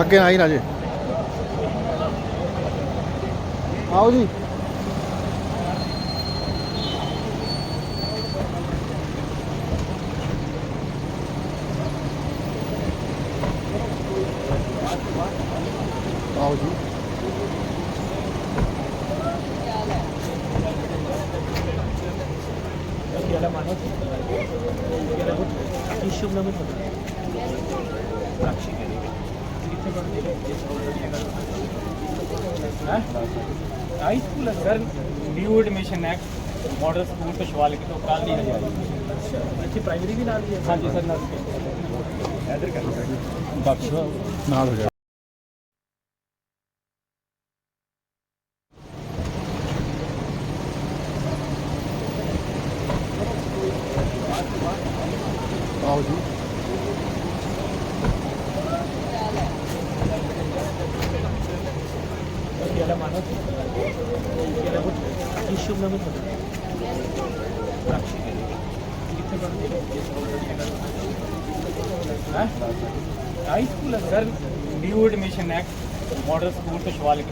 ਅੱਗੇ ਆਈ ਰਾਜੇ। ਆਓ ਜੀ। ਆਓ ਜੀ। ਮਾਡਲ ਸਕੂਲ ਪਛਵਾਲ ਕੇ ਤੋਂ ਕੱਲ ਦੀ ਹਜ਼ਾਰੀ ਇੱਥੇ ਪ੍ਰਾਇਮਰੀ ਵੀ ਨਾਲ ਹੀ ਹੈ? ਹਾਂਜੀ ਸਰ ਨਾਲ ਇਧਰ ਕਰੋ ਬਾਕੀ ਨਾਲ ਹੋ ఋషి వాళ్ళకి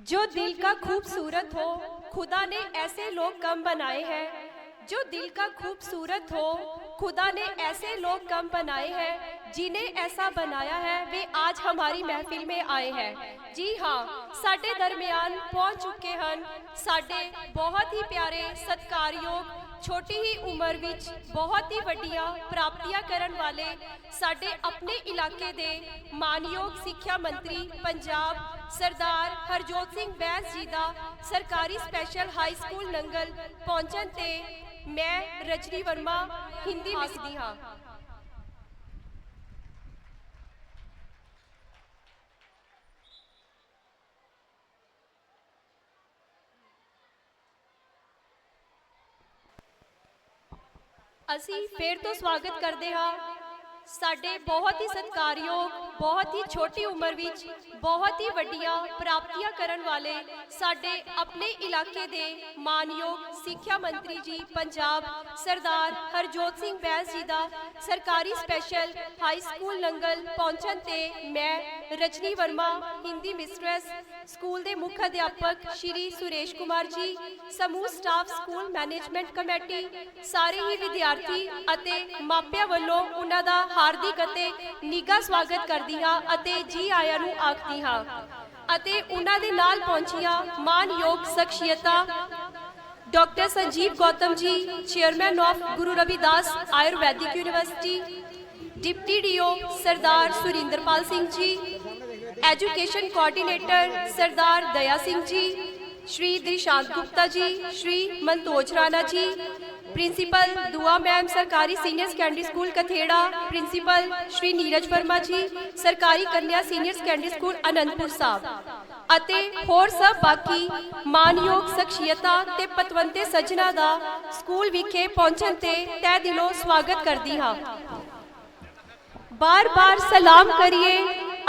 जो दिल का खूबसूरत हो, खुदा ने ऐसे लोग कम बनाए हैं। जो दिल का खूबसूरत हो, खुदा ने ऐसे लोग कम बनाए हैं, जिन्हें ऐसा बनाया है, वे आज हमारी महफिल में आए हैं। जी हाँ साढ़े दरमियान पहुँच चुके हैं। साढ़े बहुत ही प्यारे सत्कारयोग ਛੋਟੀ ਹੀ ਉਮਰ ਵਿੱਚ ਬਹੁਤ ਹੀ ਵੱਡੀਆਂ ਪ੍ਰਾਪਤੀਆਂ ਕਰਨ ਵਾਲੇ ਸਾਡੇ ਆਪਣੇ ਇਲਾਕੇ ਦੇ ਮਾਨਯੋਗ ਸਿੱਖਿਆ ਮੰਤਰੀ ਪੰਜਾਬ ਸਰਦਾਰ ਹਰਜੋਤ ਸਿੰਘ ਬੈਂਸ ਜੀ ਦਾ ਸਰਕਾਰੀ ਸਪੈਸ਼ਲ ਹਾਈ ਸਕੂਲ ਨੰਗਲ ਪਹੁੰਚਣ ਤੇ ਮੈਂ ਰਜਨੀ ਵਰਮਾ ਹਿੰਦੀ ਲਿਖਦੀ ਹਾਂ। ਅਸੀਂ ਫੇਰ ਤੋਂ ਸਵਾਗਤ ਕਰਦੇ ਹਾਂ। ਸਾਡੇ ਬਹੁਤ ਹੀ ਸਤਿਕਾਰਯੋਗ, ਬਹੁਤ ਹੀ ਛੋਟੀ ਉਮਰ ਵਿੱਚ ਬਹੁਤ ਹੀ ਵੱਡੀਆਂ ਪ੍ਰਾਪਤੀਆਂ ਕਰਨ ਵਾਲੇ ਸਾਡੇ ਆਪਣੇ ਇਲਾਕੇ ਦੇ ਮਾਨਯੋਗ ਸਿੱਖਿਆ ਮੰਤਰੀ ਜੀ ਪੰਜਾਬ ਸਰਦਾਰ ਹਰਜੋਤ ਸਿੰਘ ਬੈਂਸ ਜੀ ਦਾ ਸਰਕਾਰੀ ਸਪੈਸ਼ਲ ਹਾਈ ਸਕੂਲ ਨੰਗਲ ਪਹੁੰਚਣ ਤੇ ਮੈਂ ਰਜਨੀ ਵਰਮਾ, ਹਿੰਦੀ ਮਿਸਟਰੈਸ ਸਕੂਲ ਦੇ ਮੁੱਖ ਅਧਿਆਪਕ ਸ਼੍ਰੀ ਸੁਰੇਸ਼ ਕੁਮਾਰ ਜੀ, ਸਮੂਹ ਸਟਾਫ ਸਕੂਲ ਮੈਨੇਜਮੈਂਟ ਕਮੇਟੀ, ਸਾਰੇ ਹੀ ਵਿਦਿਆਰਥੀ ਅਤੇ ਮਾਪਿਆਂ ਵੱਲੋਂ ਉਹਨਾਂ ਦਾ ਹਾਰਦਿਕ ਅਤੇ ਨਿੱਘਾ ਸਵਾਗਤ ਕਰਦੀ ਹਾਂ ਅਤੇ ਜੀ ਆਇਆਂ ਨੂੰ ਆਖਦੀ ਹਾਂ। ਅਤੇ ਉਹਨਾਂ ਦੇ ਨਾਲ ਪਹੁੰਚੀਆਂ ਮਾਨਯੋਗ ਸ਼ਖਸੀਅਤਾਂ doctor Sanjeev Gautam ji, chairman of Guru Ravidas Ayurvedic university, deputy DEO Sardar Surinderpal Singh ji, education coordinator ਸਰਦਾਰ ਦਇਆ ਸਿੰਘ ਜੀ, ਸ਼੍ਰੀ ਦਿਸ਼ਾਂਤ ਗੁਪਤਾ ਜੀ, ਸ਼੍ਰੀ ਮਨਤੋਜ ਰਾਣਾ ਜੀ ਪ੍ਰਿੰਸੀਪਲ ਦੁਆ ਮੈਮ ਸਰਕਾਰੀ senior secondary school Kathera principal Shri Neeraj Verma ji ਸਰਕਾਰੀ ਕੰਨਿਆ senior secondary school Anandpur Sahib ਅਤੇ ਹੋਰ ਸਭ ਬਾਕੀ ਮਾਨਯੋਗ ਸ਼ਖਸੀਅਤਾਂ ਤੇ ਪਤਵੰਤੇ ਸੱਜਣਾ ਦਾ ਸਕੂਲ ਵਿਖੇ ਪਹੁੰਚਣ ਤੇ ਤਹਿ ਦਿਲੋਂ ਸਵਾਗਤ ਕਰਦੀ ਹਾਂ। ਬਾਰ-ਬਾਰ ਸਲਾਮ ਕਰੀਏ।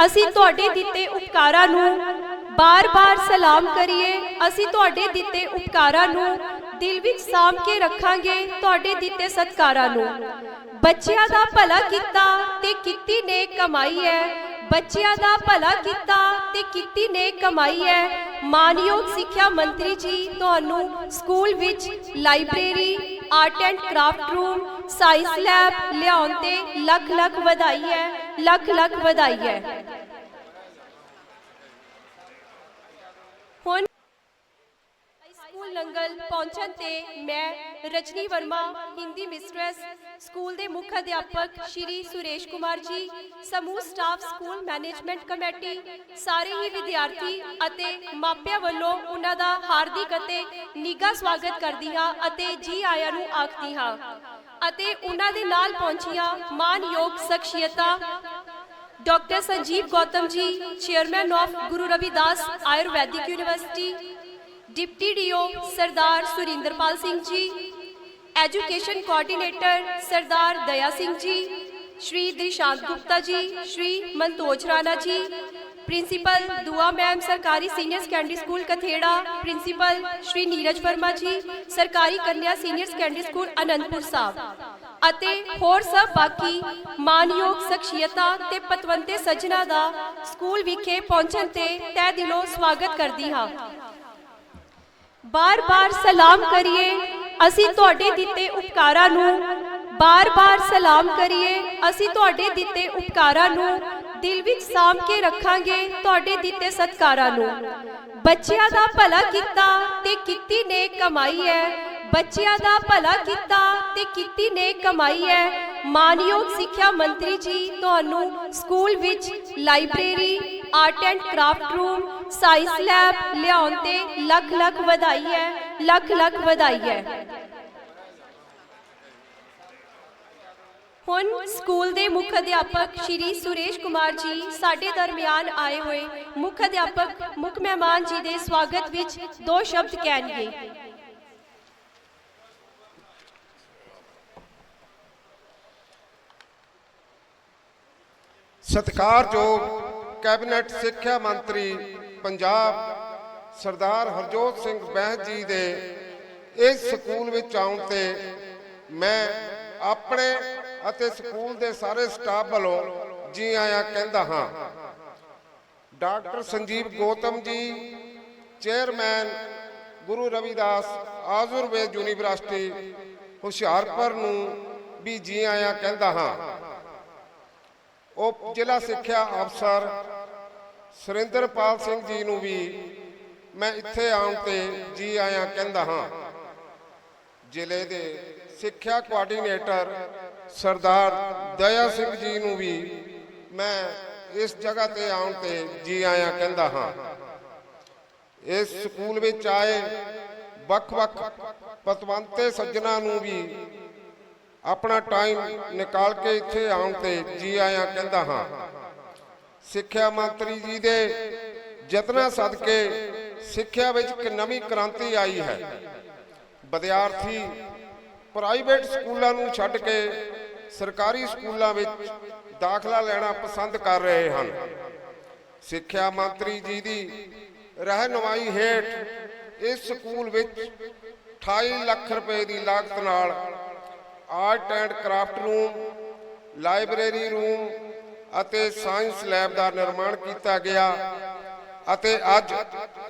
ਅਸੀਂ ਤੁਹਾਡੇ ਦਿੱਤੇ ਉਪਕਾਰਾਂ ਨੂੰ ਬਾਰ-ਬਾਰ ਸਲਾਮ ਕਰੀਏ। ਅਸੀਂ ਤੁਹਾਡੇ ਦਿੱਤੇ ਉਪਕਾਰਾਂ ਨੂੰ ਦਿਲ ਵਿੱਚ ਸਾਂਭ ਕੇ ਰੱਖਾਂਗੇ ਤੁਹਾਡੇ ਦਿੱਤੇ ਸਤਕਾਰਾਂ ਨੂੰ। ਬੱਚਿਆਂ ਦਾ ਭਲਾ ਕੀਤਾ ਤੇ ਕੀਤੀ ਨੇ ਕਮਾਈ ਹੈ ਬੱਚਿਆਂ ਦਾ ਭਲਾ ਕੀਤਾ ਤੇ ਕੀਤੀ ਨੇ ਕਮਾਈ ਹੈ ਮਾਨਯੋਗ ਸਿੱਖਿਆ ਮੰਤਰੀ ਜੀ, ਤੁਹਾਨੂੰ ਸਕੂਲ ਵਿੱਚ library, art and craft room, science lab ਲਿਆਉਣ ਤੇ ਲੱਖ ਲੱਖ ਵਧਾਈ ਹੈ ਲੱਖ ਲੱਖ ਵਧਾਈ ਹੈ ਹੁਣ ਸਕੂਲ ਨੰਗਲ ਪਹੁੰਚਣ ਤੇ ਮੈਂ ਰਜਨੀ ਵਰਮਾ, ਹਿੰਦੀ ਮਿਸਟਰੈਸ ਸਕੂਲ ਦੇ ਮੁੱਖ ਅਧਿਆਪਕ ਸ਼੍ਰੀ ਸੁਰੇਸ਼ ਕੁਮਾਰ ਜੀ, ਸਮੂਹ ਸਟਾਫ ਸਕੂਲ ਮੈਨੇਜਮੈਂਟ ਕਮੇਟੀ ਸਾਰੇ ਹੀ ਵਿਦਿਆਰਥੀ ਅਤੇ ਮਾਪਿਆਂ ਵੱਲੋਂ ਉਹਨਾਂ ਦਾ ਹਾਰਦਿਕ ਅਤੇ ਨਿੱਘਾ ਸਵਾਗਤ ਕਰਦੀ ਹਾਂ ਅਤੇ ਜੀ ਆਇਆਂ ਨੂੰ ਆਖਦੀ ਹਾਂ। ਅਤੇ ਉਹਨਾਂ ਦੇ ਨਾਲ ਪਹੁੰਚੀਆਂ ਮਾਨਯੋਗ ਸ਼ਖਸੀਅਤਾਂ doctor Sanjeev Gautam ji chairman of Guru Ravidas Ayurvedic university deputy DEO Sardar Surinderpal Singh ji, education coordinator ਸਰਦਾਰ ਦਇਆ ਸਿੰਘ ਜੀ, ਸ਼੍ਰੀ ਦਿਸ਼ਾਂਤ ਗੁਪਤਾ ਜੀ, ਸ਼੍ਰੀ ਮਨਤੋਜ ਰਾਣਾ ਜੀ, ਪ੍ਰਿੰਸੀਪਲ ਦੁਆ ਮੈਮ, ਸਰਕਾਰੀ senior secondary school Kathera, principal Shri Neeraj Verma ji, ਸਰਕਾਰੀ ਕੰਨਿਆ senior secondary school Anandpur Sahib ਅਤੇ ਹੋਰ ਸਭ ਬਾਕੀ ਮਾਨਯੋਗ ਸ਼ਖਸੀਅਤਾਂ ਤੇ ਪਤਵੰਤੇ ਸੱਜਣਾ ਦਾ ਸਕੂਲ ਵਿਖੇ ਪਹੁੰਚਣ ਤੇ ਤਹਿ ਦਿਲੋਂ ਸਵਾਗਤ ਕਰਦੀ ਹਾਂ। ਬਾਰ-ਬਾਰ ਸਲਾਮ ਕਰੀਏ, ਅਸੀਂ ਤੁਹਾਡੇ ਦਿੱਤੇ ਉਪਕਾਰਾਂ ਨੂੰ। ਬਾਰ-ਬਾਰ ਸਲਾਮ ਕਰੀਏ, ਅਸੀਂ ਤੁਹਾਡੇ ਦਿੱਤੇ ਉਪਕਾਰਾਂ ਨੂੰ। ਦਿਲ ਵਿੱਚ ਸਾਂਭ ਕੇ ਰੱਖਾਂਗੇ ਤੁਹਾਡੇ ਦਿੱਤੇ ਸਤਕਾਰਾਂ ਨੂੰ। ਬੱਚਿਆਂ ਦਾ ਭਲਾ ਕੀਤਾ ਤੇ ਕੀਤੀ ਨੇ ਕਮਾਈ ਹੈ ਬੱਚਿਆਂ ਦਾ ਭਲਾ ਕੀਤਾ ਤੇ ਕੀਤੀ ਨੇ ਕਮਾਈ ਹੈ ਮਾਨਯੋਗ ਸਿੱਖਿਆ ਮੰਤਰੀ ਜੀ, ਤੁਹਾਨੂੰ ਸਕੂਲ ਵਿੱਚ library, art and craft room science lab ਲਿਆਉਣ ਤੇ ਲੱਖ ਲੱਖ ਵਧਾਈ ਹੈ, ਲੱਖ ਲੱਖ ਵਧਾਈ ਹੈ। ਹੁਣ ਸਕੂਲ ਦੇ ਮੁੱਖ ਅਧਿਆਪਕ ਸ਼੍ਰੀ ਸੁਰੇਸ਼ ਕੁਮਾਰ ਜੀ ਸਾਡੇ ਦਰਮਿਆਨ ਆਏ ਹੋਏ ਮੁੱਖ ਅਧਿਆਪਕ ਮੁੱਖ ਮਹਿਮਾਨ ਜੀ ਦੇ ਸਵਾਗਤ ਵਿੱਚ ਦੋ ਸ਼ਬਦ ਕਹਿਣਗੇ। ਸਤਿਕਾਰਯੋਗ ਕੈਬਨਿਟ ਸਿੱਖਿਆ ਮੰਤਰੀ ਪੰਜਾਬ ਸਰਦਾਰ ਹਰਜੋਤ ਸਿੰਘ ਬਹਿ ਜੀ ਦੇ ਇਸ ਸਕੂਲ ਵਿੱਚ ਆਉਣ ਤੇ ਮੈਂ ਆਪਣੇ ਅਤੇ ਸਕੂਲ ਦੇ ਸਾਰੇ ਸਟਾਫ ਵੱਲੋਂ ਜੀ ਆਇਆਂ ਕਹਿੰਦਾ ਹਾਂ। Doctor Sanjeev Gautam ji, chairman Guru Ravidas Ayurved university Hoshiarpur ਨੂੰ ਵੀ ਜੀ ਆਇਆਂ ਕਹਿੰਦਾ ਹਾਂ। ਉਹ ਜ਼ਿਲ੍ਹਾ ਸਿੱਖਿਆ ਅਫਸਰ ਸੁਰਿੰਦਰਪਾਲ ਸਿੰਘ ਜੀ ਨੂੰ ਵੀ ਮੈਂ ਇੱਥੇ ਆਉਣ ਤੇ ਜੀ ਆਇਆ ਕਹਿੰਦਾ ਹਾਂ। ਜ਼ਿਲ੍ਹੇ ਦੇ ਸਿੱਖਿਆ ਕੋਆਰਡੀਨੇਟਰ ਸਰਦਾਰ ਦਇਆ ਸਿੰਘ ਜੀ ਨੂੰ ਵੀ ਮੈਂ ਇਸ ਜਗ੍ਹਾ ਤੇ ਆਉਣ ਤੇ ਜੀ ਆਇਆ ਕਹਿੰਦਾ ਹਾਂ। ਇਸ ਸਕੂਲ ਵਿੱਚ ਆਏ ਵੱਖ-ਵੱਖ ਪਤਵੰਤੇ ਸੱਜਣਾ ਨੂੰ ਵੀ ਆਪਣਾ ਟਾਈਮ ਨਿਕਾਲ ਕੇ ਇੱਥੇ ਆਉਣ ਤੇ ਜੀ ਆਇਆ ਕਹਿੰਦਾ ਹਾਂ। ਸਿੱਖਿਆ ਮੰਤਰੀ ਜੀ ਦੇ ਯਤਨਾਂ ਸਦਕੇ ਸਿੱਖਿਆ ਵਿੱਚ ਇੱਕ ਨਵੀਂ ਕ੍ਰਾਂਤੀ ਆਈ ਹੈ। ਵਿਦਿਆਰਥੀ ਪ੍ਰਾਈਵੇਟ ਸਕੂਲਾਂ ਨੂੰ ਛੱਡ ਕੇ ਸਰਕਾਰੀ ਸਕੂਲਾਂ ਵਿੱਚ ਦਾਖਲਾ ਲੈਣਾ ਪਸੰਦ ਕਰ ਰਹੇ ਹਨ। ਸਿੱਖਿਆ ਮੰਤਰੀ ਜੀ ਦੀ ਰਹਿਨੁਮਾਈ ਹੇਠ ਇਸ ਸਕੂਲ ਵਿੱਚ 28 ਲੱਖ ਰੁਪਏ ਦੀ ਲਾਗਤ ਨਾਲ art and craft room, library room ਅਤੇ ਸਾਇੰਸ ਲੈਬ ਦਾ ਨਿਰਮਾਣ ਕੀਤਾ ਗਿਆ। ਅਤੇ ਅੱਜ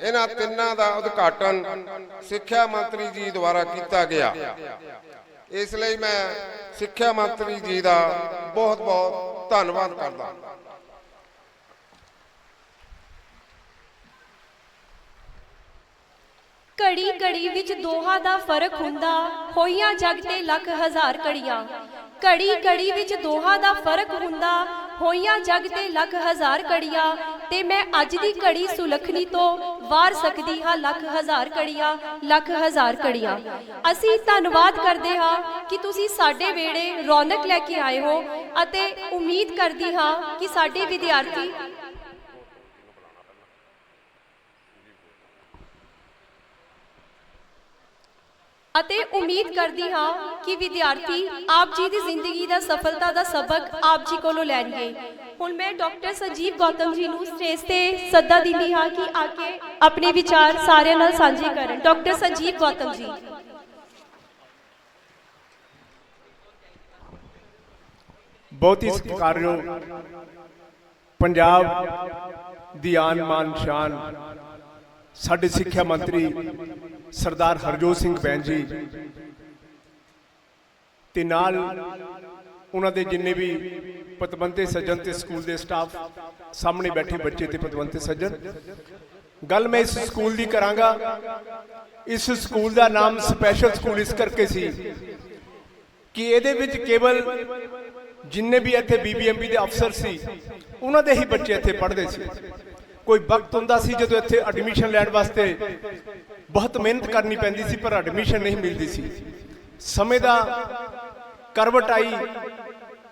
ਇਹਨਾਂ ਤਿੰਨਾਂ ਦਾ ਉਦਘਾਟਨ ਸਿੱਖਿਆ ਮੰਤਰੀ ਜੀ ਦੁਆਰਾ ਕੀਤਾ ਗਿਆ। ਇਸ ਲਈ ਮੈਂ ਸਿੱਖਿਆ ਮੰਤਰੀ ਜੀ ਦਾ ਬਹੁਤ ਬਹੁਤ ਧੰਨਵਾਦ ਕਰਦਾ ਘੜੀ ਘੜੀ ਵਿੱਚ ਦੋਹਾਂ ਦਾ ਫ਼ਰਕ ਹੁੰਦਾ, ਹੋਈਆਂ ਜਗ ਤੇ ਲੱਖ ਹਜ਼ਾਰ ਘੜੀਆਂ। ਘੜੀ ਘੜੀ ਵਿੱਚ ਦੋਹਾਂ ਦਾ ਫ਼ਰਕ ਹੁੰਦਾ ਹੋਈਆਂ ਜਗ ਤੇ ਲੱਖ ਹਜ਼ਾਰ ਘੜੀਆਂ, ਤੇ ਮੈਂ ਅੱਜ ਦੀ ਘੜੀ ਸੁਲਖਣੀ ਤੋਂ ਵਾਰ ਸਕਦੀ ਹਾਂ ਲੱਖ ਹਜ਼ਾਰ ਘੜੀਆਂ, ਲੱਖ ਹਜ਼ਾਰ ਘੜੀਆਂ। ਅਸੀਂ ਧੰਨਵਾਦ ਕਰਦੇ ਹਾਂ ਕਿ ਤੁਸੀਂ ਸਾਡੇ ਵੇੜੇ ਰੌਣਕ ਲੈ ਕੇ ਆਏ ਹੋ ਅਤੇ ਉਮੀਦ ਕਰਦੀ ਹਾਂ ਕਿ ਸਾਡੇ ਵਿਦਿਆਰਥੀ ਅਤੇ ਉਮੀਦ ਕਰਦੀ ਹਾਂ ਕਿ ਵਿਦਿਆਰਥੀ ਆਪ ਜੀ ਦੀ ਜ਼ਿੰਦਗੀ ਦਾ ਸਫਲਤਾ ਦਾ ਸਬਕ ਆਪ ਜੀ ਕੋਲੋਂ ਲੈਣਗੇ। ਹੁਣ ਮੈਂ ਡਾਕਟਰ ਸੰਜੀਵ ਗੌਤਮ ਜੀ ਨੂੰ ਸਟੇਜ ਤੇ ਸੱਦਾ ਦਿੰਦੀ ਹਾਂ ਕਿ ਆ ਕੇ ਆਪਣੇ ਵਿਚਾਰ ਸਾਰਿਆਂ ਨਾਲ ਸਾਂਝੇ ਕਰਨ। ਡਾਕਟਰ ਸੰਜੀਵ ਗੌਤਮ ਜੀ। ਬਹੁਤ ਹੀ ਸਤਿਕਾਰਯੋਗ ਪੰਜਾਬ ਦੀ ਆਨ ਮਾਨ ਸ਼ਾਨ। ਸਾਡੇ ਸਿੱਖਿਆ ਮੰਤਰੀ ਸਰਦਾਰ ਹਰਜੋਤ ਸਿੰਘ ਬੈਂਸ ਜੀ। ਤੇ ਨਾਲ ਉਹਨਾਂ ਦੇ ਜਿੰਨੇ ਵੀ ਪਤਵੰਤੇ ਸੱਜਣ ਤੇ ਸਕੂਲ ਦੇ ਸਟਾਫ ਸਾਹਮਣੇ ਬੈਠੇ ਬੱਚੇ ਤੇ ਪਤਵੰਤੇ ਸੱਜਣ। ਗੱਲ ਮੈਂ ਇਸ ਸਕੂਲ ਦੀ ਕਰਾਂਗਾ। ਇਸ ਸਕੂਲ ਦਾ ਨਾਮ ਸਪੈਸ਼ਲ ਸਕੂਲ ਇਸ ਕਰਕੇ ਸੀ ਕਿ ਇਹਦੇ ਵਿੱਚ ਕੇਵਲ ਜਿੰਨੇ ਵੀ ਇੱਥੇ ਬੀਬੀਐਮਬੀ ਦੇ ਅਫਸਰ ਸੀ, ਉਹਨਾਂ ਦੇ ਹੀ ਬੱਚੇ ਇੱਥੇ ਪੜ੍ਹਦੇ ਸੀ। ਕੋਈ ਵਕਤ ਹੁੰਦਾ ਸੀ ਜਦੋਂ ਇੱਥੇ ਐਡਮਿਸ਼ਨ ਲੈਣ ਵਾਸਤੇ ਬਹੁਤ ਮਿਹਨਤ ਕਰਨੀ ਪੈਂਦੀ ਸੀ, ਪਰ ਐਡਮਿਸ਼ਨ ਨਹੀਂ ਮਿਲਦੀ ਸੀ। ਸਮੇਂ ਦਾ ਕਰਵਟ ਆਈ,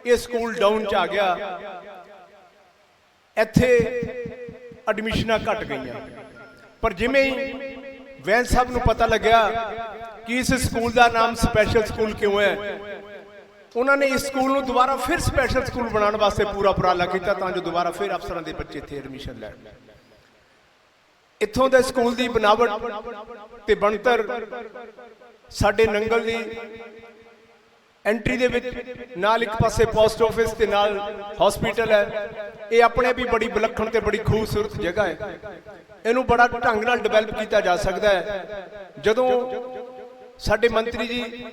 ਇਹ ਸਕੂਲ ਡਾਊਨ ਚ ਆ ਗਿਆ। ਇੱਥੇ ਐਡਮਿਸ਼ਨਾਂ ਘਟ ਗਈਆਂ। ਪਰ ਜਿਵੇਂ ਹੀ ਵੈਨ ਸਾਹਿਬ ਨੂੰ ਪਤਾ ਲੱਗਿਆ ਕਿ ਇਸ ਸਕੂਲ ਦਾ ਨਾਮ ਸਪੈਸ਼ਲ ਸਕੂਲ ਕਿਉਂ ਹੈ ਉਹਨਾਂ ਨੇ ਇਸ ਸਕੂਲ ਨੂੰ ਦੁਬਾਰਾ ਫਿਰ ਸਪੈਸ਼ਲ ਸਕੂਲ ਬਣਾਉਣ ਵਾਸਤੇ ਪੂਰਾ ਉਪਰਾਲਾ ਕੀਤਾ ਤਾਂ ਜੋ ਦੁਬਾਰਾ ਫਿਰ ਅਫਸਰਾਂ ਦੇ ਬੱਚੇ ਇੱਥੇ ਐਡਮਿਸ਼ਨ ਲੈਣ। ਇੱਥੋਂ ਦੇ ਸਕੂਲ ਦੀ ਬਣਾਵਟ ਤੇ ਬਣਤਰ ਸਾਡੇ ਨੰਗਲ ਦੀ ਐਂਟਰੀ ਦੇ ਵਿੱਚ ਨਾਲ ਇੱਕ ਪਾਸੇ ਪੋਸਟ ਆਫਿਸ ਤੇ ਨਾਲ ਹਸਪੀਟਲ ਹੈ। ਇਹ ਆਪਣੇ ਵੀ ਬੜੀ ਵਿਲੱਖਣ ਤੇ ਬੜੀ ਖੂਬਸੂਰਤ ਜਗ੍ਹਾ ਹੈ। ਇਹਨੂੰ ਬੜਾ ਢੰਗ ਨਾਲ ਡਿਵੈਲਪ ਕੀਤਾ ਜਾ ਸਕਦਾ ਹੈ। ਜਦੋਂ ਸਾਡੇ ਮੰਤਰੀ ਜੀ,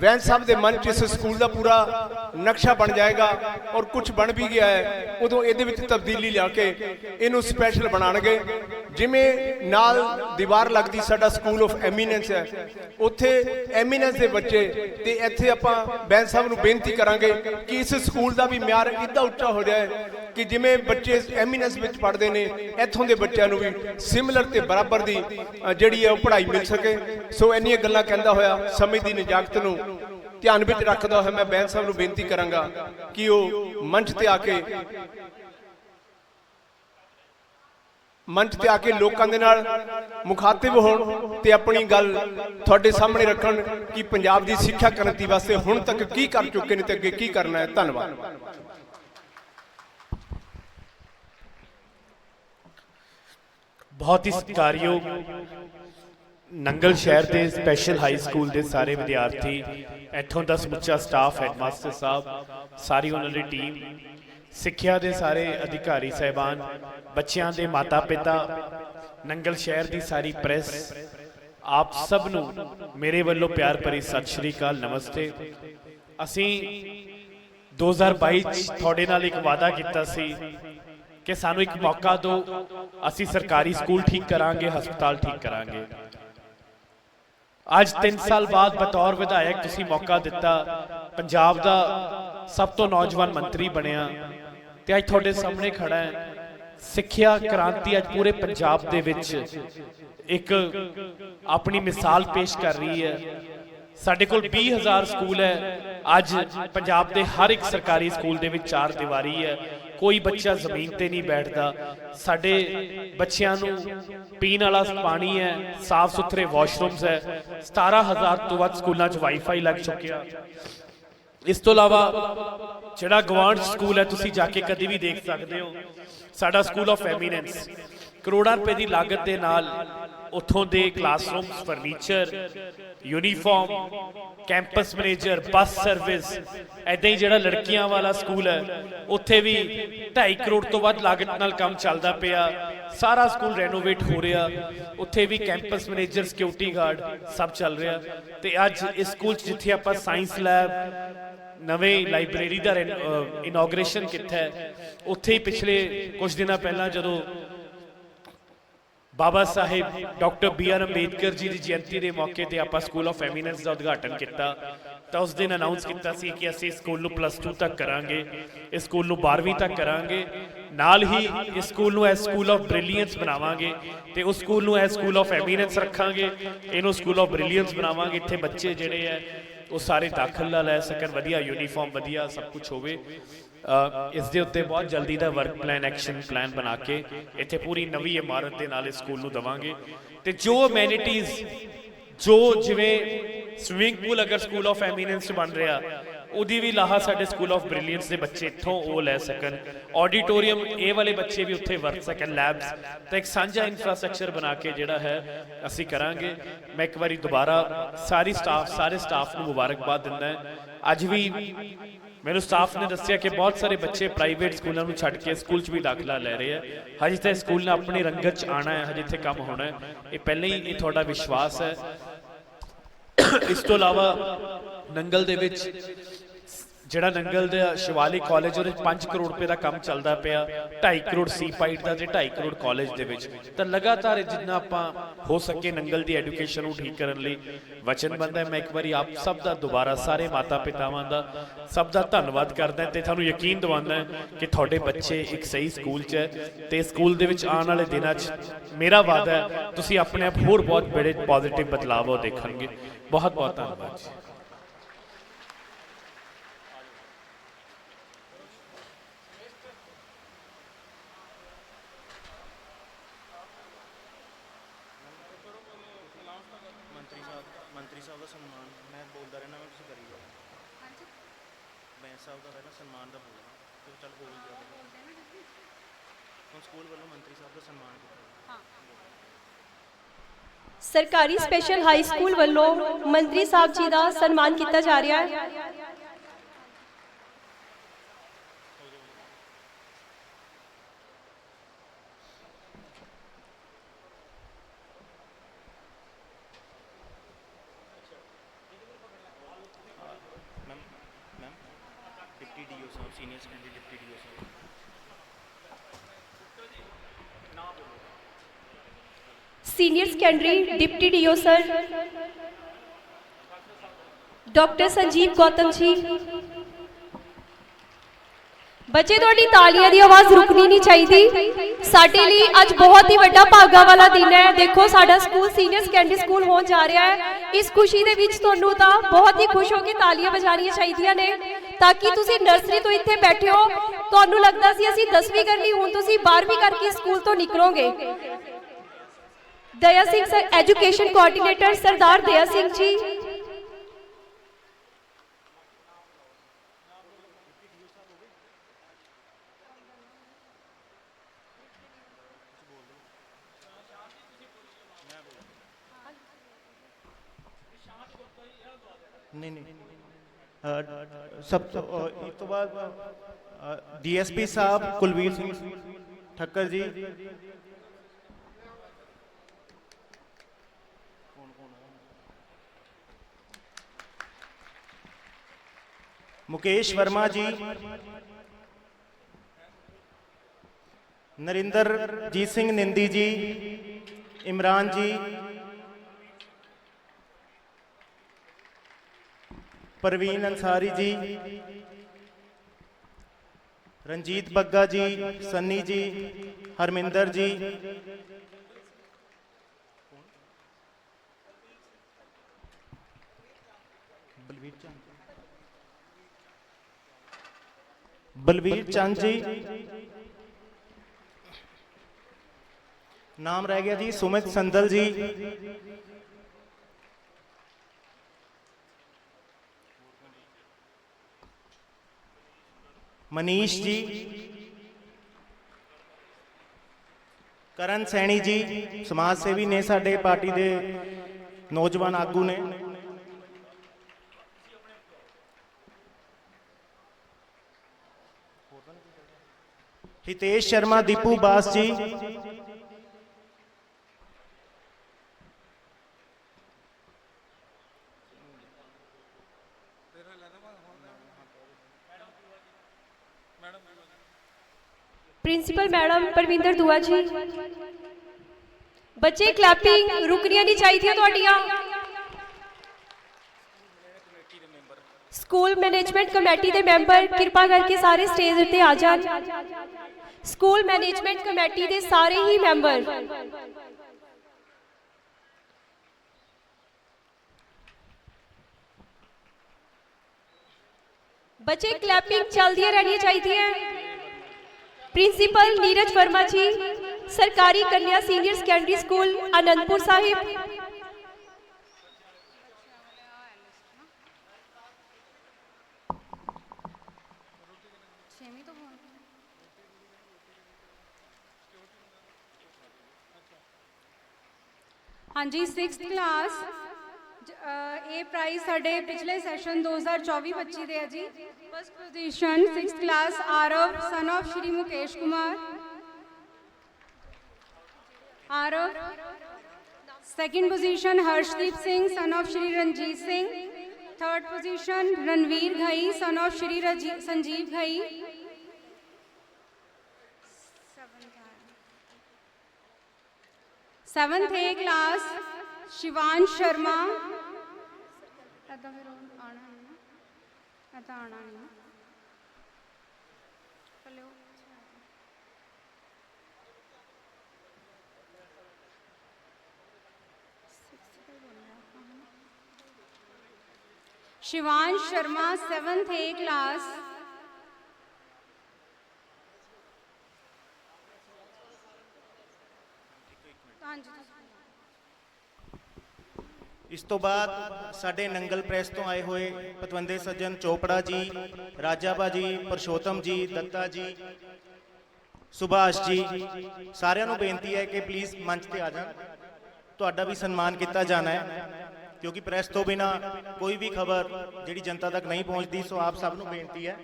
ਵੈਨ ਸਾਹਿਬ ਦੇ ਮਨ 'ਚ ਇਸ ਸਕੂਲ ਦਾ ਪੂਰਾ ਨਕਸ਼ਾ ਬਣ ਜਾਏਗਾ ਔਰ ਕੁਝ ਬਣ ਵੀ ਗਿਆ ਹੈ, ਉਦੋਂ ਇਹਦੇ ਵਿੱਚ ਤਬਦੀਲੀ ਲਿਆ ਕੇ ਇਹਨੂੰ ਸਪੈਸ਼ਲ ਬਣਾਉਣਗੇ। ਜਿਵੇਂ ਨਾਲ ਦੀਵਾਰ ਲੱਗਦੀ ਸਾਡਾ ਸਕੂਲ ਆਫ ਐਮੀਨੈਂਸ ਹੈ, ਉੱਥੇ ਐਮੀਨੈਂਸ ਦੇ ਬੱਚੇ ਤੇ ਇੱਥੇ ਆਪਾਂ ਵੈਨ ਸਾਹਿਬ ਨੂੰ ਬੇਨਤੀ ਕਰਾਂਗੇ ਕਿ ਇਸ ਸਕੂਲ ਦਾ ਵੀ ਮਿਆਰ ਇੱਦਾਂ ਉੱਚਾ ਹੋ ਜਾਏ ਕਿ ਜਿਵੇਂ ਬੱਚੇ ਐਮੀਨੈਂਸ ਵਿੱਚ ਪੜ੍ਹਦੇ ਨੇ, ਇੱਥੋਂ ਦੇ ਬੱਚਿਆਂ ਨੂੰ ਵੀ ਸਿਮਿਲਰ ਤੇ ਬਰਾਬਰ ਦੀ ਜਿਹੜੀ ਹੈ ਉਹ ਪੜ੍ਹਾਈ ਮਿਲ ਸਕੇ। ਸੋ ਇੰਨੀਆਂ ਗੱਲਾਂ ਕਹਿੰਦਾ ਹੋਇਆ, ਸਮੇਂ ਦੀ ਨਜਾਕਤ ਨੂੰ ਧਿਆਨ ਵਿੱਚ ਰੱਖਦਾ ਹੋਇਆ, ਮੈਂ ਬੈਂਸ ਸਾਹਿਬ ਨੂੰ ਬੇਨਤੀ ਕਰਾਂਗਾ ਕਿ ਉਹ ਮੰਚ ਤੇ ਆ ਕੇ ਮੰਚ ਤੇ ਆ ਕੇ ਲੋਕਾਂ ਦੇ ਨਾਲ ਮੁਖਾਤਿਬ ਹੋਣ ਤੇ ਆਪਣੀ ਗੱਲ ਤੁਹਾਡੇ ਸਾਹਮਣੇ ਰੱਖਣ ਕਿ ਪੰਜਾਬ ਦੀ ਸਿੱਖਿਆ ਕ੍ਰਾਂਤੀ ਵਾਸਤੇ ਹੁਣ ਤੱਕ ਕੀ ਕਰ ਚੁੱਕੇ ਨੇ ਤੇ ਅੱਗੇ ਕੀ ਕਰਨਾ ਹੈ। ਧੰਨਵਾਦ। ਬਹੁਤ ਹੀ ਸਤਿਕਾਰਯੋਗ ਨੰਗਲ ਸ਼ਹਿਰ ਦੇ ਸਪੈਸ਼ਲ ਹਾਈ ਸਕੂਲ ਦੇ ਸਾਰੇ ਵਿਦਿਆਰਥੀ, ਇੱਥੋਂ ਦਾ ਸਮੁੱਚਾ ਸਟਾਫ ਹੈਡਮਾਸਟਰ ਸਾਹਿਬ, ਸਾਰੀ ਉਹਨਾਂ ਦੀ ਟੀਮ ਸਿੱਖਿਆ ਦੇ ਸਾਰੇ ਅਧਿਕਾਰੀ ਸਹਿਬਾਨ, ਬੱਚਿਆਂ ਦੇ ਮਾਤਾ-ਪਿਤਾ, ਨੰਗਲ ਸ਼ਹਿਰ ਦੀ ਸਾਰੀ ਪ੍ਰੈਸ ਆਪ ਸਭ ਨੂੰ ਮੇਰੇ ਵੱਲੋਂ ਪਿਆਰ ਭਰੀ ਸਤਿ ਸ਼੍ਰੀ ਅਕਾਲ, ਨਮਸਤੇ। ਅਸੀਂ 2022 ਚ ਤੁਹਾਡੇ ਨਾਲ ਇੱਕ ਵਾਅਦਾ ਕੀਤਾ ਸੀ ਕਿ ਸਾਨੂੰ ਇੱਕ ਮੌਕਾ ਦਿਓ, ਅਸੀਂ ਸਰਕਾਰੀ ਸਕੂਲ ਠੀਕ ਕਰਾਂਗੇ, ਹਸਪਤਾਲ ਠੀਕ ਕਰਾਂਗੇ। ਅੱਜ 3 ਸਾਲ ਬਾਅਦ ਬਤੌਰ ਵਿਧਾਇਕ ਤੁਸੀਂ ਮੌਕਾ ਦਿੱਤਾ, ਪੰਜਾਬ ਦਾ ਸਭ ਤੋਂ ਨੌਜਵਾਨ ਮੰਤਰੀ ਬਣਿਆ। ਤੇ ਅੱਜ ਤੁਹਾਡੇ ਸਾਹਮਣੇ ਖੜਾ ਹੈ, ਸਿੱਖਿਆ ਕ੍ਰਾਂਤੀ ਅੱਜ ਪੂਰੇ ਪੰਜਾਬ ਦੇ ਵਿੱਚ ਇੱਕ ਆਪਣੀ ਮਿਸਾਲ ਪੇਸ਼ ਕਰ ਰਹੀ ਹੈ। ਸਾਡੇ ਕੋਲ 20000 ਸਕੂਲ ਹੈ। ਅੱਜ ਪੰਜਾਬ ਦੇ ਹਰ ਇੱਕ ਸਰਕਾਰੀ ਸਕੂਲ ਦੇ ਵਿੱਚ ਚਾਰ ਦੀਵਾਰੀ ਹੈ। ਕੋਈ ਬੱਚਾ ਜ਼ਮੀਨ ਤੇ ਨਹੀਂ ਬੈਠਦਾ। ਸਾਡੇ ਬੱਚਿਆਂ ਨੂੰ ਪੀਣ ਵਾਲਾ ਪਾਣੀ ਹੈ ਸਾਫ਼ ਸੁਥਰੇ ਵਾਸ਼ਰੂਮਸ ਹੈ। 17000 ਤੋਂ ਵੱਧ ਸਕੂਲਾਂ 'ਚ ਵਾਈਫਾਈ ਲੱਗ ਚੁੱਕਿਆ। ਇਸ ਤੋਂ ਇਲਾਵਾ ਜਿਹੜਾ ਗਵਾਂਡ ਸਕੂਲ ਹੈ ਤੁਸੀਂ ਜਾ ਕੇ ਕਦੀ ਵੀ ਦੇਖ ਸਕਦੇ ਹੋ। ਸਾਡਾ ਸਕੂਲ ਆਫ ਐਮੀਨੈਂਸ ਕਰੋੜਾਂ ਰੁਪਏ ਦੀ ਲਾਗਤ ਦੇ ਨਾਲ ਉੱਥੋਂ ਦੇ classrooms furniture uniform campus manager bus service ਐਦਾਂ ਹੀ ਜਿਹੜਾ ਲੜਕੀਆਂ ਵਾਲਾ ਸਕੂਲ ਹੈ, ਉੱਥੇ ਵੀ 2.5 ਕਰੋੜ ਤੋਂ ਵੱਧ ਲਾਗਤ ਨਾਲ ਕੰਮ ਚੱਲਦਾ ਪਿਆ, ਸਾਰਾ ਸਕੂਲ ਰੈਨੋਵੇਟ ਹੋ ਰਿਹਾ, ਉੱਥੇ ਵੀ ਕੈਂਪਸ ਮੈਨੇਜਰ ਸਿਕਿਉਰਿਟੀ ਗਾਰਡ ਸਭ ਚੱਲ ਰਿਹਾ ਤੇ ਅੱਜ ਇਸ ਸਕੂਲ 'ਚ ਜਿੱਥੇ ਆਪਾਂ ਸਾਇੰਸ ਲੈਬ ਨਵੇਂ ਲਾਇਬ੍ਰੇਰੀ ਦਾ ਇਨੋਗ੍ਰੇਸ਼ਨ ਕੀਤਾ ਹੈ, ਉੱਥੇ ਹੀ ਪਿਛਲੇ ਕੁਝ ਦਿਨਾਂ ਪਹਿਲਾਂ ਜਦੋਂ Baba Sahib, doctor B R Ambedkar ji ਦੀ ਜਯੰਤੀ ਦੇ ਮੌਕੇ ਤੇ ਆਪਾਂ ਸਕੂਲ ਆਫ ਐਮੀਨੈਂਸ ਦਾ ਉਦਘਾਟਨ ਕੀਤਾ। ਤਾਂ ਉਸ ਦਿਨ ਅਨਾਉਂਸ ਕੀਤਾ ਸੀ ਕਿ ਅਸੀਂ ਇਸ ਸਕੂਲ ਨੂੰ ਪਲੱਸ 2 ਤੱਕ ਕਰਾਂਗੇ, ਇਸ ਸਕੂਲ ਨੂੰ 12ਵੀਂ ਤੱਕ ਕਰਾਂਗੇ। ਨਾਲ ਹੀ ਇਸ ਸਕੂਲ ਨੂੰ ਐਸ ਸਕੂਲ ਆਫ ਬ੍ਰਿਲੀਅੰਸ ਬਣਾਵਾਂਗੇ ਤੇ ਉਸ ਸਕੂਲ ਨੂੰ ਐਸ ਸਕੂਲ ਆਫ ਐਮੀਨੈਂਸ ਰੱਖਾਂਗੇ। ਇਹਨੂੰ ਸਕੂਲ ਆਫ ਬ੍ਰਿਲੀਅੰਸ ਬਣਾਵਾਂਗੇ। ਇੱਥੇ ਬੱਚੇ ਜਿਹੜੇ ਆ ਉਹ ਸਾਰੇ ਦਾਖਲਾ ਲੈ ਸਕਣ, ਵਧੀਆ ਯੂਨੀਫਾਰਮ ਵਧੀਆ ਸਭ ਕੁਝ ਹੋਵੇ। ਇਸ ਦੇ ਉੱਤੇ ਬਹੁਤ ਜਲਦੀ ਦਾ ਵਰਕ ਪਲਾਨ ਐਕਸ਼ਨ ਪਲਾਨ ਬਣਾ ਕੇ ਇੱਥੇ ਪੂਰੀ ਨਵੀਂ ਇਮਾਰਤ ਦੇ ਨਾਲ ਇਸ ਸਕੂਲ ਨੂੰ ਦਵਾਂਗੇ। ਤੇ ਜੋ ਅਮੈਨਿਟੀਜ਼ ਜੋ ਜਿਵੇਂ ਸਵਿਮਿੰਗ ਪੂਲ ਅਗਰ ਸਕੂਲ ਆਫ ਐਮੀਨੈਂਸ ਬਣ ਰਿਹਾ, ਉਹਦੀ ਵੀ ਲਾਹਾ ਸਾਡੇ ਸਕੂਲ ਆਫ ਬ੍ਰਿਲੀਅੰਸ ਦੇ ਬੱਚੇ ਇੱਥੋਂ ਉਹ ਲੈ ਸਕਣ। ਆਡੀਟੋਰੀਅਮ ਇਹ ਵਾਲੇ ਬੱਚੇ ਵੀ ਉੱਥੇ ਵਰਤ ਸਕਣ ਲੈਬਸ ਤਾਂ ਇੱਕ ਸਾਂਝਾ ਇਨਫਰਾਸਟ੍ਰਕਚਰ ਬਣਾ ਕੇ ਜਿਹੜਾ ਹੈ, ਅਸੀਂ ਕਰਾਂਗੇ। ਮੈਂ ਇੱਕ ਵਾਰੀ ਦੁਬਾਰਾ ਸਾਰੀ ਸਟਾਫ ਸਾਰੇ ਸਟਾਫ ਨੂੰ ਮੁਬਾਰਕਬਾਦ ਦਿੰਦਾ ਅੱਜ ਵੀ ਮੈਨੂੰ ਸਟਾਫ ਨੇ ਦੱਸਿਆ ਕਿ ਬਹੁਤ ਸਾਰੇ ਬੱਚੇ ਪ੍ਰਾਈਵੇਟ ਸਕੂਲਾਂ ਨੂੰ ਛੱਡ ਕੇ ਸਕੂਲ 'ਚ ਵੀ ਦਾਖਲਾ ਲੈ ਰਹੇ ਆ। ਹਜੇ ਤਾਂ ਸਕੂਲ ਨੇ ਆਪਣੀ ਰੰਗਤ 'ਚ ਆਣਾ ਹੈ, ਹਜੇ ਇੱਥੇ ਕੰਮ ਹੋਣਾ ਹੈ। ਇਹ ਪਹਿਲਾਂ ਹੀ ਇਹ ਤੁਹਾਡਾ ਵਿਸ਼ਵਾਸ ਹੈ। ਇਸ ਤੋਂ ਇਲਾਵਾ ਨੰਗਲ ਦੇ ਵਿੱਚ ਜਿਹੜਾ ਨੰਗਲ ਦਾ ਸ਼ਿਵਾਲਿਕ ਕਾਲਜ ਉਹਦੇ 5 ਕਰੋੜ ਰੁਪਏ ਦਾ ਕੰਮ ਚੱਲਦਾ ਪਿਆ 2.5 ਕਰੋੜ ਸੀ ਪਾਈਟ ਦਾ ਤੇ 2.5 ਕਰੋੜ ਕਾਲਜ ਦੇ ਵਿੱਚ। ਤਾਂ ਲਗਾਤਾਰ ਜਿੰਨਾ ਆਪਾਂ ਹੋ ਸਕੇ ਨੰਗਲ ਦੀ ਐਜੂਕੇਸ਼ਨ ਨੂੰ ਠੀਕ ਕਰਨ ਲਈ ਵਚਨਬੰਦ ਹੈ। ਮੈਂ ਇੱਕ ਵਾਰੀ ਆਪ ਸਭ ਦਾ ਦੁਬਾਰਾ ਸਾਰੇ ਮਾਤਾ ਪਿਤਾਵਾਂ ਦਾ ਸਭ ਦਾ ਧੰਨਵਾਦ ਕਰਦਾ ਤੇ ਤੁਹਾਨੂੰ ਯਕੀਨ ਦਿਵਾਉਂਦਾ ਕਿ ਤੁਹਾਡੇ ਬੱਚੇ ਇੱਕ ਸਹੀ ਸਕੂਲ 'ਚ ਹੈ ਤੇ ਸਕੂਲ ਦੇ ਵਿੱਚ ਆਉਣ ਵਾਲੇ ਦਿਨਾਂ 'ਚ ਮੇਰਾ ਵਾਅਦਾ ਹੈ, ਤੁਸੀਂ ਆਪਣੇ ਆਪ ਹੋਰ ਬਹੁਤ ਬੜੇ ਪੋਜ਼ਿਟਿਵ ਬਦਲਾਅ ਉਹ ਦੇਖਣਗੇ। ਬਹੁਤ ਬਹੁਤ ਧੰਨਵਾਦ ਜੀ ਮੰਤਰੀ ਸਾਹਿਬ ਮੰਤਰੀ ਸਾਹਿਬ ਦਾ ਸਨਮਾਨ ਮੈਂ ਬੋਲਦਾ ਰਹਿਣਾ ਮੈਂ ਤੁਸੀਂ ਕਰੀ ਜਾਓ ਬੈਂਸ ਸਾਹਿਬ ਦਾ ਪਹਿਲਾਂ ਸਨਮਾਨ ਦਾ ਬੋਲਣਾ ਫਿਰ ਚੱਲ ਬੋਲ ਜਾਓ ਹੁਣ ਸਕੂਲ ਵੱਲੋਂ ਮੰਤਰੀ ਸਾਹਿਬ ਦਾ ਸਨਮਾਨ ਕੀਤਾ ਸਰਕਾਰੀ ਸਪੈਸ਼ਲ ਹਾਈ ਸਕੂਲ ਵੱਲੋਂ ਮੰਤਰੀ ਸਾਹਿਬ ਜੀ ਦਾ ਸਨਮਾਨ ਕੀਤਾ ਜਾ ਰਿਹਾ ਹੈ ਮੈਮ ਮੈਮ ਡਿਪਟੀ ਡੀਓ ਸਾਹਿਬ ਸੀਨੀਅਰ ਸੈਕੰਡਰੀ ਡਿਪਟੀ ਡੀਓ ਸਾਹਿਬ senior secondary deputy DEO sir doctor Sanjeev Gautam ji ਬੱਚੇ, ਤੁਹਾਡੀ ਤਾਲੀਆਂ ਦੀ ਆਵਾਜ਼ ਰੁਕਣੀ ਨਹੀਂ ਚਾਹੀਦੀ। ਸਾਡੇ ਲਈ ਅੱਜ ਬਹੁਤ ਹੀ ਵੱਡਾ ਭਾਗਾ ਵਾਲਾ ਦਿਨ ਹੈ। ਦੇਖੋ, ਸਾਡਾ ਸਕੂਲ ਸੀਨੀਅਰ ਸੈਕੰਡਰੀ ਸਕੂਲ ਹੋਣ ਜਾ ਰਿਹਾ ਹੈ। ਇਸ ਖੁਸ਼ੀ ਦੇ ਵਿੱਚ ਤੁਹਾਨੂੰ ਤਾਂ ਬਹੁਤ ਹੀ ਖੁਸ਼ ਹੋ ਕੇ ਤਾਲੀਆਂ ਵਜਾਣੀਆਂ ਚਾਹੀਦੀਆਂ ਨੇ। ਤਾਂ ਕਿ ਤੁਸੀਂ ਨਰਸਰੀ ਤੋਂ ਇੱਥੇ ਬੈਠੇ ਹੋ। ਤੁਹਾਨੂੰ ਲੱਗਦਾ ਸੀ ਅਸੀਂ 10ਵੀਂ ਕਰ ਲਈ ਹੁਣ ਤੁਸੀਂ 12ਵੀਂ ਕਰਕੇ ਸਕੂਲ ਤੋਂ ਨਿਕਲੋਗੇ। Daya Singh sir, education coordinator Sardar Daya Singh ji. ਨਹੀਂ ਨਹੀਂ ਅ, ਸਭ ਤੋਂ ਅ, ਇਸ ਤੋਂ ਬਾਅਦ ਡੀਐਸਪੀ ਸਾਹਿਬ ਕੁਲਵੀਰ ਸਿੰਘ ਠੱਕਰ ਜੀ ਮੁਕੇਸ਼ ਵਰਮਾ ਜੀ ਨਰਿੰਦਰ ਜੀਤ ਸਿੰਘ ਨਿੰਦੀ ਜੀ ਇਮਰਾਨ ਜੀ ਪ੍ਰਵੀਨ ਅੰਸਾਰੀ ਜੀ, ਰਣਜੀਤ ਬੱਗਾ ਜੀ, ਸੰਨੀ ਜੀ, ਹਰਮਿੰਦਰ ਜੀ। ਬਲਵੀਰ ਚੰਦ ਬਲਵੀਰ ਚੰਦ ਜੀ। ਨਾਮ ਰਹਿ ਗਿਆ ਜੀ ਸੁਮਿਤ ਸੰਦਲ ਜੀ ਮਨੀਸ਼ ਜੀ, ਕਰਨ ਸੈਣੀ ਜੀ, ਸਮਾਜ ਸੇਵੀ ਨੇ ਸਾਡੇ ਪਾਰਟੀ ਦੇ ਨੌਜਵਾਨ ਆਗੂ ਨੇ। ਹਿਤੇਸ਼ ਸ਼ਰਮਾ, ਦੀਪੂ ਬਾਸ ਜੀ। ਪ੍ਰਿੰਸੀਪਲ ਮੈਡਮ ਪਰਵਿੰਦਰ ਦੁਆ ਜੀ ਬੱਚੇ ਕਲੈਪਿੰਗ ਰੁਕਣੀਆਂ ਨਹੀਂ ਚਾਹੀਦੀਆਂ ਤੁਹਾਡੀਆਂ। ਸਕੂਲ ਮੈਨੇਜਮੈਂਟ ਕਮੇਟੀ ਦੇ ਮੈਂਬਰ ਕਿਰਪਾ ਕਰਕੇ ਸਾਰੇ ਸਟੇਜ ਉੱਤੇ ਆ ਜਾਣ। ਸਕੂਲ ਮੈਨੇਜਮੈਂਟ ਕਮੇਟੀ ਦੇ ਸਾਰੇ ਹੀ ਮੈਂਬਰ ਬੱਚੇ ਕਲੈਪਿੰਗ ਚੱਲਦੀਆਂ ਰਹਿਣੀਆਂ ਚਾਹੀਦੀਆਂ। ਪ੍ਰਿੰਸੀਪਲ ਨੀਰਜ ਵਰਮਾ ਜੀ, ਸਰਕਾਰੀ ਕੰਨਿਆ senior secondary school Anandpur Sahib. ਹਾਂਜੀ 6th ਕਲਾਸ ਇਹ ਪ੍ਰਾਈਜ਼ ਸਾਡੇ ਪਿਛਲੇ ਸੈਸ਼ਨ 2024-25 ਦੇ ਹੈ ਜੀ। First position, 6th class, Arav, son of Shri Mukesh Kumar. Arav. Second position, Harshdeep Singh, son of Shri Ranjit Singh. Third position, Ranveer Ghai, son of Shri Raji- Sanjeev Ghai. Seventh A class, Shivan Sharma. ऐदा फिर ਉਹ ਆਉਣਾ ਨਹੀਂ ਨਾ ऐदा आना नहीं ना पहले वो Shivansh Sharma seventh A class ਤੋਂ ਬਾਅਦ ਸਾਡੇ ਨੰਗਲ ਪ੍ਰੈਸ ਤੋਂ ਆਏ ਹੋਏ ਪਤਵੰਦੇ ਸੱਜਣ ਚੋਪੜਾ ਜੀ ਰਾਜਾਬਾ ਜੀ ਪਰਸ਼ੋਤਮ ਜੀ, ਦੱਤਾ ਜੀ, ਸੁਭਾਸ਼ ਜੀ, ਸਾਰਿਆਂ ਨੂੰ ਬੇਨਤੀ ਹੈ ਕਿ ਪਲੀਜ਼ ਮੰਚ ਤੇ ਆ ਜਾਣ। ਤੁਹਾਡਾ ਵੀ ਸਨਮਾਨ ਕੀਤਾ ਜਾਣਾ ਹੈ, ਕਿਉਂਕਿ ਪ੍ਰੈਸ ਤੋਂ ਬਿਨਾ ਕੋਈ ਵੀ ਖਬਰ ਜਿਹੜੀ ਜਨਤਾ ਤੱਕ ਨਹੀਂ ਪਹੁੰਚਦੀ, ਸੋ ਆਪ ਸਭ ਨੂੰ ਬੇਨਤੀ ਹੈ।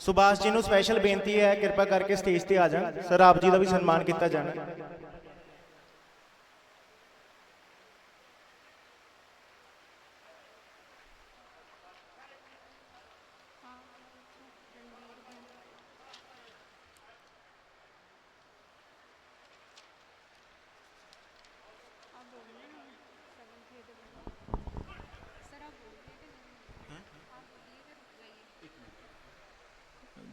ਸੁਭਾਸ਼ ਜੀ ਨੂੰ ਸਪੈਸ਼ਲ ਬੇਨਤੀ ਹੈ, ਕਿਰਪਾ ਕਰਕੇ ਸਟੇਜ ਤੇ ਆ ਜਾਣ। ਸਰ, ਆਪ ਜੀ ਦਾ ਵੀ ਸਨਮਾਨ ਕੀਤਾ ਜਾਣਾ ਹੈ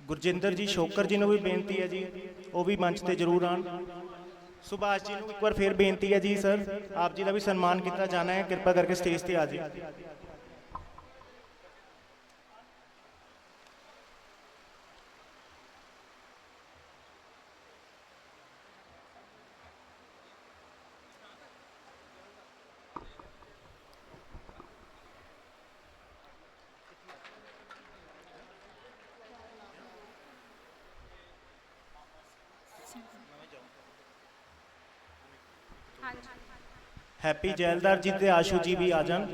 ਗੁਰਜਿੰਦਰ ਜੀ, ਸ਼ੋਕਰ ਜੀ ਨੂੰ ਵੀ ਬੇਨਤੀ ਹੈ ਜੀ, ਉਹ ਵੀ ਮੰਚ ਤੇ ਜ਼ਰੂਰ ਆਣ ਸੁਭਾਸ਼ ਜੀ ਨੂੰ ਇੱਕ ਵਾਰ ਫੇਰ ਬੇਨਤੀ ਹੈ ਜੀ, ਸਰ, ਆਪ ਜੀ ਦਾ ਵੀ ਸਨਮਾਨ ਕੀਤਾ ਜਾਣਾ ਹੈ, ਕਿਰਪਾ ਕਰਕੇ ਸਟੇਜ ਤੇ ਆ ਜੀ ਹੈਪੀ ਜੈਲਦਾਰ ਜੀ ਤੇ ਆਸ਼ੂ ਜੀ ਵੀ ਆ ਜਾਣ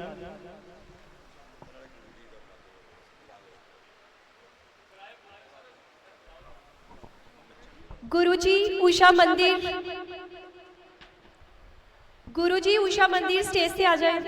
गुरुजी उषा मंदिर गुरुजी उषा मंदिर स्टेज से आ जाए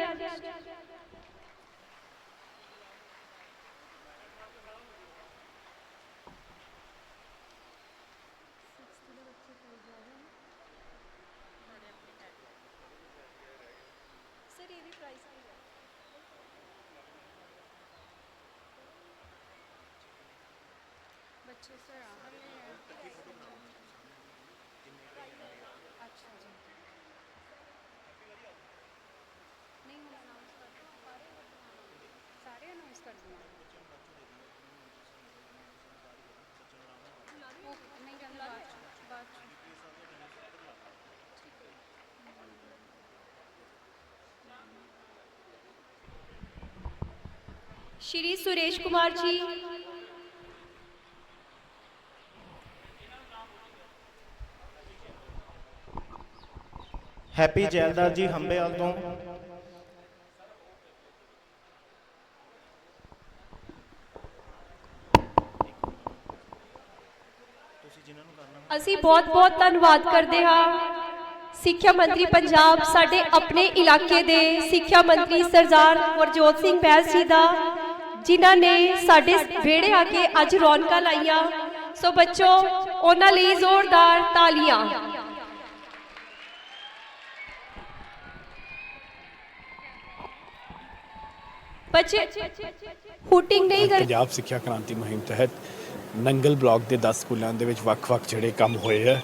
ਸ਼੍ਰੀ ਸੁਰੇਸ਼ ਕੁਮਾਰ ਜੀ। ਹੈਪੀ ਜੈਲਦਾਰ ਜੀ ਹੰਬੇਵਾਲ ਤੋਂ। ਅਸੀਂ ਬਹੁਤ-ਬਹੁਤ ਧੰਨਵਾਦ ਕਰਦੇ ਹਾਂ। ਸਿੱਖਿਆ ਮੰਤਰੀ ਪੰਜਾਬ ਸਾਡੇ ਆਪਣੇ ਇਲਾਕੇ ਦੇ ਸਿੱਖਿਆ ਮੰਤਰੀ ਸਰਦਾਰ ਵਰਜੋਤ ਸਿੰਘ ਬੈਂਸ ਜੀ ਦਾ। ਜਿਨ੍ਹਾਂ ਨੇ ਸਾਡੇ ਵਿਹੜੇ ਆ ਕੇ ਅੱਜ ਰੌਣਕਾਂ ਲਾਈਆਂ। ਸੋ ਬੱਚੋ, ਉਹਨਾਂ ਲਈ ਜ਼ੋਰਦਾਰ ਤਾਲੀਆਂ। ਬੱਚੇ, ਹੂਟਿੰਗ ਨਹੀਂ ਕਰ ਪੰਜਾਬ ਸਿੱਖਿਆ ਕ੍ਰਾਂਤੀ ਮੁਹਿੰਮ ਤਹਿਤ ਨੰਗਲ ਬਲਾਕ ਦੇ 10 ਸਕੂਲਾਂ ਦੇ ਵਿੱਚ ਵੱਖ-ਵੱਖ ਜਿਹੜੇ ਕੰਮ ਹੋਏ ਆ।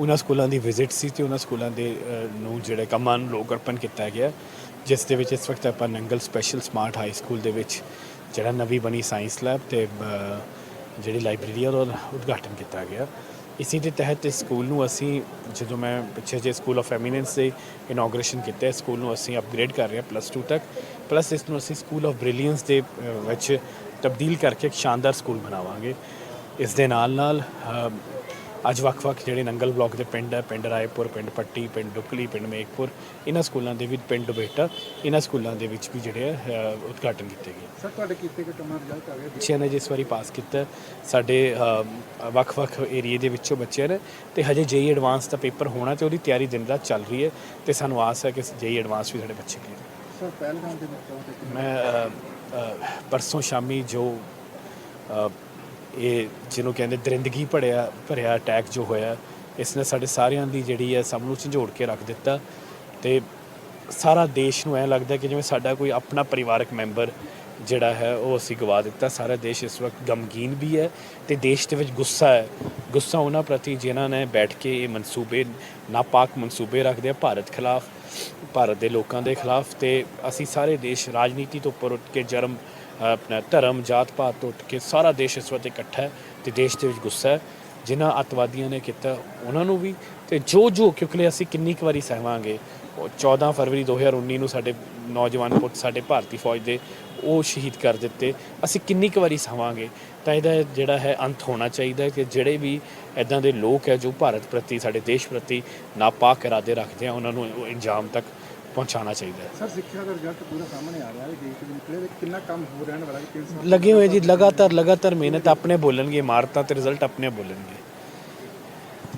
ਉਹਨਾਂ ਸਕੂਲਾਂ ਦੀ ਵਿਜ਼ਿਟ ਸੀ ਤੇ ਉਹਨਾਂ ਸਕੂਲਾਂ ਦੇ ਨੂੰ ਜਿਹੜੇ ਕੰਮਾਂ ਨੂੰ ਲੋਕ ਅਰਪਣ ਕੀਤਾ ਗਿਆ। ਜਿਸ ਦੇ ਵਿੱਚ ਇਸ ਵਕਤ ਆਪਾਂ Nangal special smart high school ਦੇ ਵਿੱਚ ਜਿਹੜਾ ਨਵੀਂ ਬਣੀ ਸਾਇੰਸ ਲੈਬ ਤੇ ਜਿਹੜੀ ਲਾਇਬ੍ਰੇਰੀ ਆ, ਉਹਦਾ ਉਦਘਾਟਨ ਕੀਤਾ ਗਿਆ। ਇਸੇ ਦੇ ਤਹਿਤ ਇਸ ਸਕੂਲ ਨੂੰ ਅਸੀਂ ਜਦੋਂ ਮੈਂ ਪਿੱਛੇ ਜੇ ਸਕੂਲ ਆਫ ਐਮੀਨੈਂਸ ਦੇ ਇਨੋਗ੍ਰੇਸ਼ਨ ਕੀਤਾ ਸਕੂਲ ਨੂੰ ਅਸੀਂ ਅਪਗ੍ਰੇਡ ਕਰ ਰਹੇ ਹਾਂ ਪਲੱਸ 2 ਤੱਕ। ਪਲੱਸ ਇਸ ਨੂੰ ਅਸੀਂ ਸਕੂਲ ਆਫ ਬ੍ਰਿਲੀਅੰਸ ਦੇ ਵਿੱਚ ਤਬਦੀਲ ਕਰਕੇ ਇੱਕ ਸ਼ਾਨਦਾਰ ਸਕੂਲ ਬਣਾਵਾਂਗੇ। ਇਸ ਦੇ ਨਾਲ ਨਾਲ ਅੱਜ ਵੱਖ-ਵੱਖ ਜਿਹੜੇ ਨੰਗਲ ਬਲਾਕ ਦੇ ਪਿੰਡ ਹੈ ਪਿੰਡ ਰਾਏਪੁਰ ਪਿੰਡ ਪੱਟੀ ਪਿੰਡ ਡੁਕਲੀ ਪਿੰਡ ਮੇਕਪੁਰ ਇਹਨਾਂ ਸਕੂਲਾਂ ਦੇ ਵੀ ਪਿੰਡ ਬੇਟਾ ਇਹਨਾਂ ਸਕੂਲਾਂ ਦੇ ਵਿੱਚ ਵੀ ਜਿਹੜੇ ਆ, ਅ, ਉਦਘਾਟਨ ਕੀਤੇ ਗਏ। ਸਰ ਤੁਹਾਡੇ ਕੀਤੇ ਕੰਮਾਂ ਦਾ ਰਿਜ਼ਲਟ ਆ ਗਿਆ ਬੱਚਿਆਂ ਨੇ ਜਿਸ ਵਾਰੀ ਪਾਸ ਕੀਤਾ ਸਾਡੇ ਅ, ਵੱਖ-ਵੱਖ ਏਰੀਏ ਦੇ ਵਿੱਚੋਂ ਬੱਚਿਆਂ ਨੇ ਤੇ ਹਜੇ ਜੇਈ ਐਡਵਾਂਸ ਦਾ ਪੇਪਰ ਹੋਣਾ ਤੇ ਉਹਦੀ ਤਿਆਰੀ ਦਿਨ ਰਾਤ ਚੱਲ ਰਹੀ ਹੈ ਤੇ ਸਾਨੂੰ ਆਸ ਹੈ ਕਿ ਜੇਈ ਐਡਵਾਂਸ ਵੀ ਸਾਡੇ ਬੱਚੇ ਕਲੀਅਰ ਸਰ ਪਹਿਲਗਾਮ ਦੇ ਵਿੱਚ ਮੈਂ ਅ, ਅ, ਪਰਸੋਂ ਸ਼ਾਮੀ ਜੋ ਅ, ਇਹ ਜਿਹਨੂੰ ਕਹਿੰਦੇ ਦਰਿੰਦਗੀ ਭੜਿਆ ਭਰਿਆ ਅਟੈਕ ਜੋ ਹੋਇਆ ਇਸ ਨੇ ਸਾਡੇ ਸਾਰਿਆਂ ਦੀ ਜਿਹੜੀ ਹੈ ਸਭ ਨੂੰ ਝੰਜੋੜ ਕੇ ਰੱਖ ਦਿੱਤਾ ਤੇ ਸਾਰਾ ਦੇਸ਼ ਨੂੰ ਐ ਲੱਗਦਾ ਕਿ ਜਿਵੇਂ ਸਾਡਾ ਕੋਈ ਆਪਣਾ ਪਰਿਵਾਰਕ ਮੈਂਬਰ ਜਿਹੜਾ ਹੈ, ਉਹ ਅਸੀਂ ਗਵਾ ਦਿੱਤਾ। ਸਾਰਾ ਦੇਸ਼ ਇਸ ਵਕਤ ਗਮਗੀਨ ਵੀ ਹੈ ਤੇ ਦੇਸ਼ ਦੇ ਵਿੱਚ ਗੁੱਸਾ ਹੈ। ਗੁੱਸਾ ਉਹਨਾਂ ਪ੍ਰਤੀ ਜਿਨ੍ਹਾਂ ਨੇ ਬੈਠ ਕੇ ਇਹ ਮਨਸੂਬੇ, ਨਾਪਾਕ ਮਨਸੂਬੇ ਰੱਖਦੇ ਆ ਭਾਰਤ ਖਿਲਾਫ, ਭਾਰਤ ਦੇ ਲੋਕਾਂ ਦੇ ਖਿਲਾਫ ਤੇ ਅਸੀਂ ਸਾਰੇ ਦੇਸ਼ ਰਾਜਨੀਤੀ ਤੋਂ ਉੱਪਰ ਉੱਠ ਕੇ ਜਰਮ ਆਪਣਾ ਧਰਮ, ਜਾਤ ਪਾਤ ਤੋਂ ਉੱਠ ਕੇ ਸਾਰਾ ਦੇਸ਼ ਇਸ ਵਕਤ ਇਕੱਠਾ ਹੈ ਤੇ ਦੇਸ਼ ਦੇ ਵਿੱਚ ਗੁੱਸਾ ਹੈ। ਜਿਨ੍ਹਾਂ ਅੱਤਵਾਦੀਆਂ ਨੇ ਕੀਤਾ, ਉਹਨਾਂ ਨੂੰ ਵੀ। ਤੇ ਜੋ ਜੋ, ਕਿਉਂਕਿ ਅਸੀਂ ਕਿੰਨੀ ਕੁ ਵਾਰੀ ਸਹਿਵਾਂਗੇ, ਉਹ 14 ਫਰਵਰੀ 2019 ਨੂੰ ਸਾਡੇ ਨੌਜਵਾਨ ਪੁੱਤ, ਸਾਡੇ ਭਾਰਤੀ ਫੌਜ ਦੇ, ਉਹ ਸ਼ਹੀਦ ਕਰ ਦਿੱਤੇ। ਅਸੀਂ ਕਿੰਨੀ ਕੁ ਵਾਰੀ ਸਹਾਵਾਂਗੇ। ਤਾਂ ਇਹਦਾ ਜਿਹੜਾ ਹੈ ਅੰਤ ਹੋਣਾ ਚਾਹੀਦਾ ਕਿ ਜਿਹੜੇ ਵੀ ਇਦਾਂ ਦੇ ਲੋਕ ਹੈ ਜੋ ਭਾਰਤ ਪ੍ਰਤੀ, ਸਾਡੇ ਦੇਸ਼ ਪ੍ਰਤੀ ਨਾਪਾਕ ਇਰਾਦੇ ਰੱਖਦੇ ਆ, ਉਹਨਾਂ ਨੂੰ ਉਹ ਇੰਜਾਮ ਤੱਕ ਪਹੁੰਚਾਉਣਾ ਚਾਹੀਦਾ ਹੈ। ਸਰ ਸਿੱਖਿਆ ਦਾ ਰਿਜ਼ਲਟ ਪੂਰਾ ਸਾਹਮਣੇ ਆ ਰਿਹਾ ਹੈ ਦੇਸ਼ ਦੇ ਨਿਕਲੇ ਤੇ ਕਿੰਨਾ ਕੰਮ ਹੋ ਰਹਿਣ ਵਾਲਾ ਹੈ ਤਿੰਨ ਸਾਲ ਲੱਗੇ ਹੋਏ ਜੀ ਲਗਾਤਾਰ ਲਗਾਤਾਰ ਮਿਹਨਤ ਆਪਣੇ ਬੋਲਣਗੇ ਇਮਾਰਤਾਂ ਤੇ ਰਿਜ਼ਲਟ ਆਪਣੇ ਬੋਲਣਗੇ।